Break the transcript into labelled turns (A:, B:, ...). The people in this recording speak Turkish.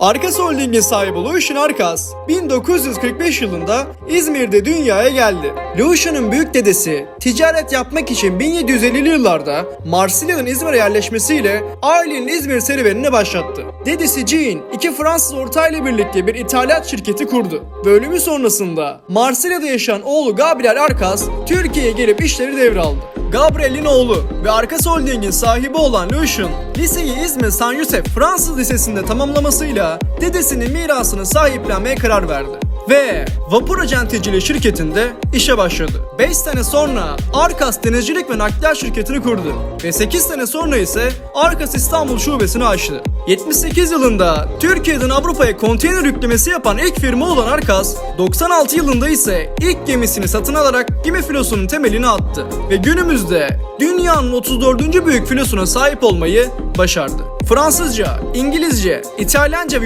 A: Arkas Holding'in sahibi Lucian Arkas, 1945 yılında İzmir'de dünyaya geldi. Lucian'ın büyük dedesi ticaret yapmak için 1750'li yıllarda Marsilya'nın İzmir'e yerleşmesiyle ailenin İzmir serüvenini başlattı. Dedesi Jean, iki Fransız ortağıyla birlikte bir ithalat şirketi kurdu. Ve ölümü sonrasında Marsilya'da yaşayan oğlu Gabriel Arkas, Türkiye'ye gelip işleri devraldı. Gabriel'in oğlu ve Arkas Holding'in sahibi olan Lucian, liseyi İzmir San Yusef Fransız Lisesi'nde tamamlamasıyla dedesinin mirasını sahiplenmeye karar verdi. Ve vapur acenteciliği şirketinde işe başladı. 5 sene sonra Arkas Denizcilik ve Nakliyat şirketini kurdu. Ve 8 sene sonra ise Arkas İstanbul şubesini açtı. 78 yılında Türkiye'den Avrupa'ya konteyner yüklemesi yapan ilk firma olan Arkas, 96 yılında ise ilk gemisini satın alarak gemi filosunun temelini attı. Ve günümüzde dünyanın 34. büyük filosuna sahip olmayı başardı. Fransızca, İngilizce, İtalyanca ve